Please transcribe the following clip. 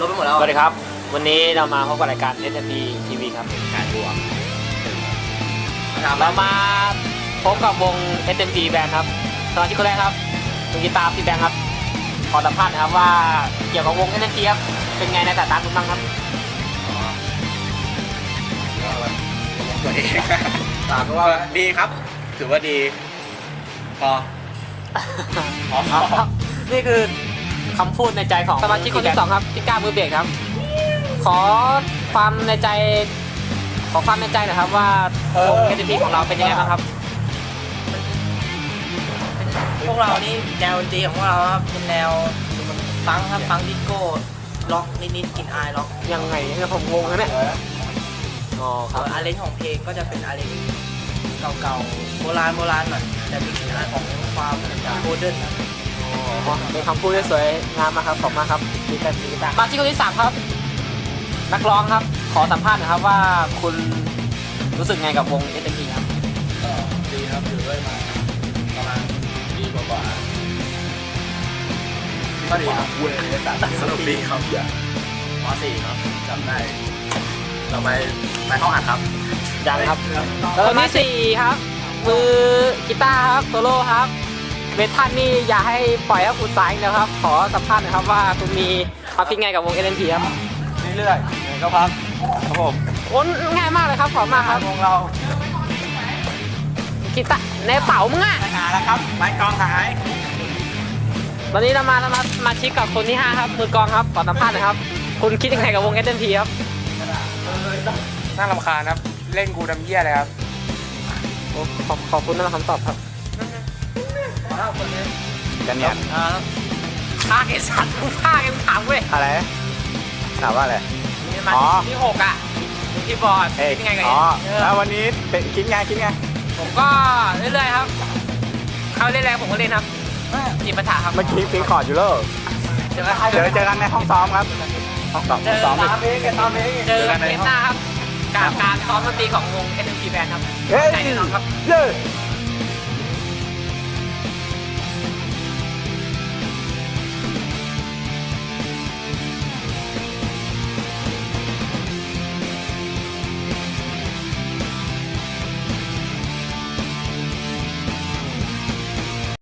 ลบไปหมดแล้วสวัสดีครับ วันนี้เรามาพบกับรายการ s m p TV ครับการบวกเรามาพบกับวง s m p Band ครับสมาชิกคนแรกครับมือกีตาร์พี่แบงค์ครับ ขอสัมภาษณ์หนะครับว่าเกี่ยวกับวง s m p ครับ เป็นไงในสายตาคุณบ้างครับตัวเองตามก็ว่าดีครับ ถือว่าดี พออ๋อนี่คือ คำพูดในใจของสมาชิกคนที่สองครับพี่ก้ามือเบรกครับ ขอความในใจ ขอความในใจหน่อยครับ ว่าวง s m p ของเราเป็นยังไงบ้างครับ พวกเรานี่แนวดนตรีของพวกเราครับเป็นแนวฟังก์ครับฟังก์ดิสโก้ล็อกนิดๆกลินอายล็อกยังไงเนี่ยผมงงนะเนี่ยอ๋อคส่รับวนอาเลนของเพลงก็จะเป็นอาเลนเก่าๆโบราณโบราณหน่อยแต่มีกลิ่นอายของความโมเดิร์นครับอ๋อ เป็นคำพูดที่สวยงามมากครับขอบคุณมากครับดีกันดีกันมาที่คนที่สามครับ นักร้องครับ ขอสัมภาษณ์หน่อยครับว่าคุณรู้สึกไงกับวง s m p ครับ ก็ดีครับอยู่ด้วยมาประมาณปีกว่าๆก็ดีครับเวรเลยสัตว์สนุกดีครับมสี่ครับจำได้เราไปไปห้องอัดครับยังครับ คนที่สี่ครับ มือกีตาร์ครับโซโล่ครับ เมทัลนี่อย่าให้ปล่อยให้คุณสายนะครับ ขอสัมภาษณ์หน่อยครับว่าคุณมีความคิดไงกับวง s m p ครับเรื่อยๆก็พักครับผมโอ้ง่ายมากเลยครับขอบคุณมากครับวงเรากีตาร์ในเป๋ามึงอะหาแล้วครับไม้กองหาย ตอนนี้เรามาเรามามาชิกกับคนที่5ครับมือกลองครับขอสัมภาษณ์หน่อยครับ คุณคิดยังไงกับวง s m p ครับน่ารำคาญครับ เล่นกูดำเยี่ยเลยครับโอ้ขอบขอบคุณสำหรับคำตอบครับ กันเนี่ยภาคไอ้สัตว์มึงภาคกันถามเว้ยอะไรถามว่าอะไร นี่มาอ๋อ ที่หกอะที่บอร์ดเอ้ยคิดยังไงกับอ๋อเออแล้ววันนี้เป็นคิดไงคิดไงผมก็เรื่อยๆครับ เขาเล่นอะไรผมก็เล่นครับมีปัญหาครับเมื่อกี้ปีคอร์ดอยู่แล้วเจอกันเดี๋ยวเจอกันในห้องซ้อมครับห้องซ้อมเจห้องอซ้อมตามเองกันตามเองเจอกันเทปหน้าครับ การการซ้อมดนตรีของวง s m p Band ครับเฮ้ย ใจแน่นอนครับ เย้